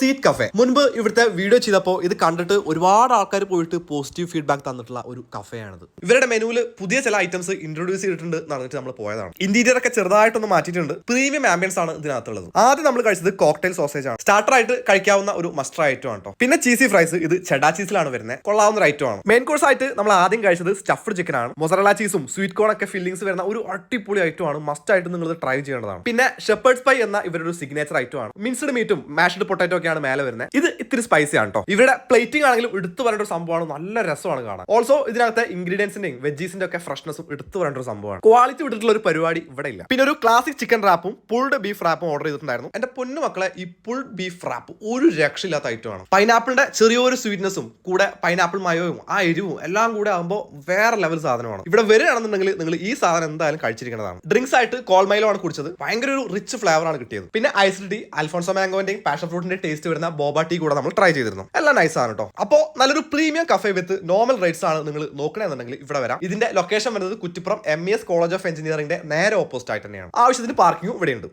Seat cafe മുൻപ് ഇവിടുത്തെ video ചെയ്തപ്പോൾ ഇത് കണ്ടിട്ട് ഒരുപാട് ആൾക്കാർ പോയിട്ട് പോസിറ്റീവ് ഫീഡ്ബാക്ക് തന്നിട്ടുള്ള ഒരു കഫേയാണിത് ഇവരുടെ മെനുവിൽ പുതിയ ചില ഐറ്റംസ് ഇൻട്രൊഡ്യൂസ് ചെയ്തിട്ടുണ്ട് പറഞ്ഞിട്ട് നമ്മൾ പോയതാണ്. ഇന്റീരിയർ ഒക്കെ ചെറുതായിട്ടൊന്ന് മാറ്റിയിട്ടുണ്ട്. പ്രീമിയം ആംബിയൻസ് ആണ് ഇതിനകത്തുള്ളത്. ആദ്യം നമ്മൾ കഴിച്ചത് കോക്ടെയിൽ സോസേജ് ആണ്. സ്റ്റാർട്ടർ ആയിട്ട് കഴിക്കാവുന്ന ഒരു മസ്റ്റർ ഐറ്റം ആണ് പിന്നെ ചീസി ഫ്രൈസ് ഇത് ചെഡാ ചീസിലാണ് വരുന്നത് കൊള്ളാവുന്ന ഒരു ഐറ്റം ആണ്. മെയിൻ കോഴ്സ് ആയിട്ട് നമ്മൾ ആദ്യം കഴിച്ചത് സ്റ്റഫ്ഡ് ചിക്കൻ ആണ്. മൊസറല ചീസും സ്വീറ്റ് കോൺ ഒക്കെ ഫില്ലിംഗ്സ് വരുന്ന ഒരു അടിപൊളി ഐറ്റം ആണ്. മസ്റ്റ് ആയിട്ട് നിങ്ങൾ ട്രൈ ചെയ്യേണ്ടതാണ്. പിന്നെ ഷെപ്പേർഡ്സ് പൈ എന്ന ഇവരുടെ സിഗ്നേച്ചർ ഐറ്റം ആണ്. മിൻസ്ഡ് മീറ്റും മാഷ്ഡ് പൊട്ടാറ്റോ ഒക്കെയാണ് മേലെ വരുന്നത് ഇത് ഇത്തിരി സ്പൈസി ആണ് കേട്ടോ ഇവരുടെ പ്ലേറ്റിംഗ് ആണെങ്കിലും എടുത്തു പറയേണ്ട ഒരു സംഭവമാണ്. നല്ല രസമാണ് കാണാൻ. ഓൾസോ ഇതിനകത്തെ ഇൻഗ്രീഡിയൻസിന്റെയും വെജീസിന്റെ ഒക്കെ ഫ്രഷ്നസും എടുത്തു പറയേണ്ട ഒരു സംഭവമാണ്. ക്വാളിറ്റി വിട്ടിട്ടുള്ള ഒരു പരിപാടി ഇവിടെ ഇല്ല. പിന്നെ ഒരു ക്ലാസിക് ചിക്കൻ റാപ്പും പുൾഡ് ബീഫ് റാപ്പും ഓർഡർ ചെയ്തിട്ടുണ്ടായിരുന്നു. എന്റെ പൊന്നു മക്കളെ ഈ പുൾഡ് ബീഫ് റാപ്പ് ഒരു രക്ഷയില്ലാത്ത ആണ്. പൈനാപ്പിളിന്റെ ചെറിയൊരു സ്വീറ്റ്നസും കൂടെ പൈനാപ്പിൾ മയോയും ആ എരിവും എല്ലാം കൂടെ ആകുമ്പോൾ വേറെ ലെവൽ സാധനമാണ്. ഇവിടെ വരികയാണെന്നുണ്ടെങ്കിൽ നിങ്ങൾ ഈ സാധനം എന്തായാലും കഴിച്ചിരിക്കുന്നതാണ് ഡ്രിങ്ക്സ് ആയിട്ട് കോൾമൈലോ ആണ് കുടിച്ചത്. ഭയങ്കര ഒരു റിച്ച് ഫ്ലേവർ ആണ് കിട്ടിയത്. പിന്നെ ഐസ് ടീ അൽഫോൺസോ മാംഗോന്റെയും പാഷൻ ഫ്രൂട്ടിന്റെ ടേസ്റ്റ് വരുന്ന ബോബ ടീ കൂടെ നമ്മൾ ട്രൈ ചെയ്തിരുന്നു. എല്ലാം നൈസ് ആണ് കേട്ടോ അപ്പോ നല്ലൊരു premium cafe with normal rates ആണ് നിങ്ങൾ നോക്കണമെന്നുണ്ടെങ്കിൽ ഇവിടെ വരാം. ഇതിന്റെ ലൊക്കേഷൻ വരുന്നത് കുറ്റിപ്പുറം എം കോളേജ് ഓഫ് എഞ്ചിനീയറിംഗിന്റെ നേരെ ഓപ്പോസിറ്റ് ആയിട്ട് തന്നെയാണ്. ആവശ്യത്തിന് പാർക്കിംഗും ഇവിടെയുണ്ട്.